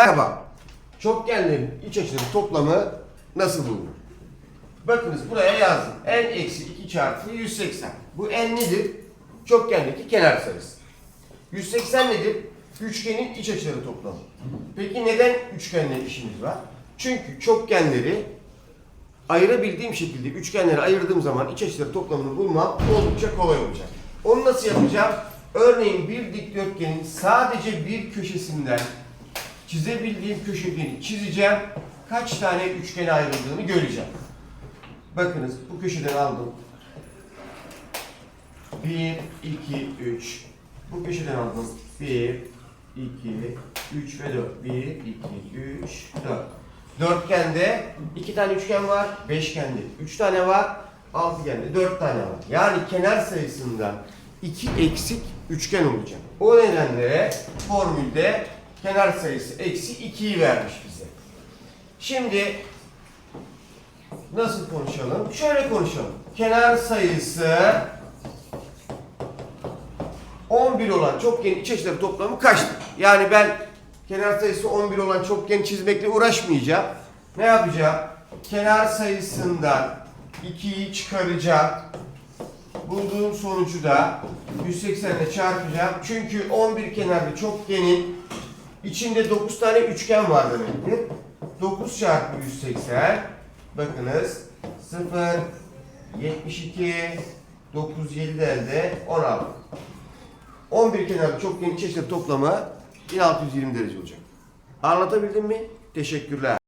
Merhaba. Çokgenlerin iç açıları toplamı nasıl bulunur? Bakınız buraya yazdım. n eksi 2 çarpı 180. Bu n nedir? Çokgendeki kenar sayısı. 180 nedir? Üçgenin iç açıları toplamı. Peki neden üçgenle işimiz var? Çünkü çokgenleri ayırabildiğim şekilde üçgenleri ayırdığım zaman iç açıları toplamını bulmam oldukça kolay olacak. Onu nasıl yapacağım? Örneğin bir dikdörtgenin sadece bir köşesinden çizebildiğim köşegeni çizeceğim. Kaç tane üçgene ayrıldığını göreceğim. Bakınız bu köşeden aldım. 1, 2, 3. Bu köşeden aldım. 1, 2, 3 ve 4. 1, 2, 3, 4. Dörtgende iki tane üçgen var. Beşgende üç tane var. Altıgende dört tane var. Yani kenar sayısından iki eksik üçgen olacak. O nedenle formülde kenar sayısı eksi 2'yi vermiş bize. Şimdi nasıl konuşalım? Şöyle konuşalım. Kenar sayısı 11 olan çokgenin iç açıları toplamı kaçtır? Yani ben kenar sayısı 11 olan çokgeni çizmekle uğraşmayacağım. Ne yapacağım? Kenar sayısından 2'yi çıkaracağım. Bulduğum sonucu da 180 ile çarpacağım. Çünkü 11 kenarlı çokgenin içinde 9 tane üçgen var demektir. 9 çarpı 180 bakınız 0 72 9 7 elde 16. 11 kenarlı çokgenin iç açıları toplamı 1620 derece olacak. Anlatabildim mi? Teşekkürler.